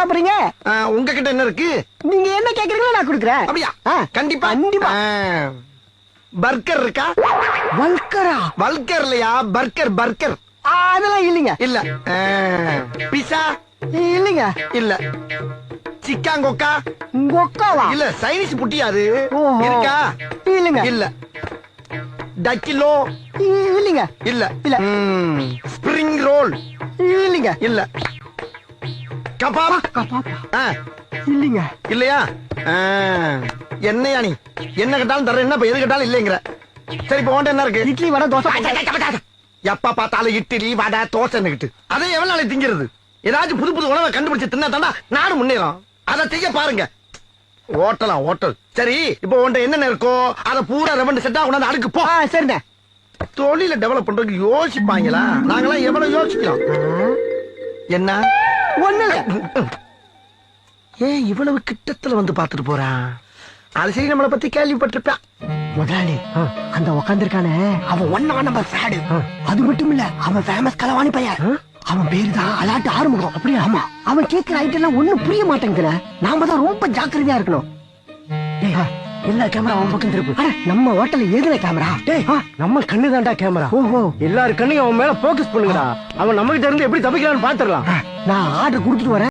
சாப்பிடுறீங்க? உங்ககிட்ட என்ன இருக்கு? நீங்க என்ன கேக்குறீங்களோ நான் கொடுக்குறேன். அப்படியா? கண்டிப்பா. கண்டிப்பா. பர்கர் இருக்கா? வல்கரா வல்கர் இல்லையா? Burger burger. அதெல்லாம் இல்லைங்க. இல்ல. பிசா இல்லைங்க. இல்ல. சிக்காங்கொக்கா? உங்க அக்காவா இல்ல சைனீஸ் புட்டியா அது? ஓஹோ. இருக்கா? இல்லைங்க. இல்ல. டக்கிலோ? இல்லைங்க. இல்ல. இல்ல. Spring roll? இல்லைங்க. இல்ல. கபாப்? இல்லைங்க. இல்லையா? என்னையா நீ? என்ன கேட்டாலும் தர என்ன எது கேட்டாலும் இல்லைங்கிற. சரி இப்ப என்ன இருக்கு? இட்லி வடை தோசை. எப்ப பார்த்தாலும் இட்லி வடை தோசைன்னுகிட்டு அதை எவ்வளவு நாளைக்கு திங்கிறது? ஏதாச்சும் புது புது உணவை கண்டுபிடிச்சு தின்னா தாண்டா நாடு முன்னேறும். அதை செய்ய பாருங்க. ஓட்டலாம் ஓட்டல். சரி இப்போ உன்ட்ட என்னென்ன இருக்கோ அதை பூரா ரெவண்டு செட்டா கொண்டாந்து அடுக்கு போ. சரிண்ணே. தொழில டெவலப் பண்றதுக்கு யோசிப்பாங்களா? நாங்களாம் எவ்வளவு யோசிக்கிறோம்? என்ன? ஒண்ணு ஏன் இவ்வளவு கிட்டத்துல வந்து பாத்துட்டு போறான்? அது சரி நம்மளை பத்தி கேள்விப்பட்டிருப்பான். முதலாளி அந்த உக்காந்துருக்கானே. அவன் ஒன்னா நம்பர் ஃபிராடு அது மட்டும் இல்ல அவன் ஃபேமஸ் கலவாணி பையன். அவன் பேரு தான் அலாட்டு ஆறுமுகம். அப்படியா ஆமா. அவன் கேட்கிற ஐட்டம் எல்லாம் ஒண்ணும் புரிய மாட்டேங்குதுல. நாம தான் ரொம்ப ஜாக்கிரதையா இருக்கணும். எல்லா கேமரா அவன் பக்கம் திருப்பு. நம்ம ஹோட்டல்ல ஏதுல கேமரா டேய் நம்ம கண்ணு தான்டா கேமரா ஓஹோ. எல்லாரு கண்ணையும் அவன் மேல போக்கஸ் பண்ணுங்கடா. அவன் நம்ம கிட்ட இருந்து எப்படி தப்பிக்கலாம்னு பாத்துடலாம். நான் ஆர்டர் கொடுத்துட்டு வரேன்.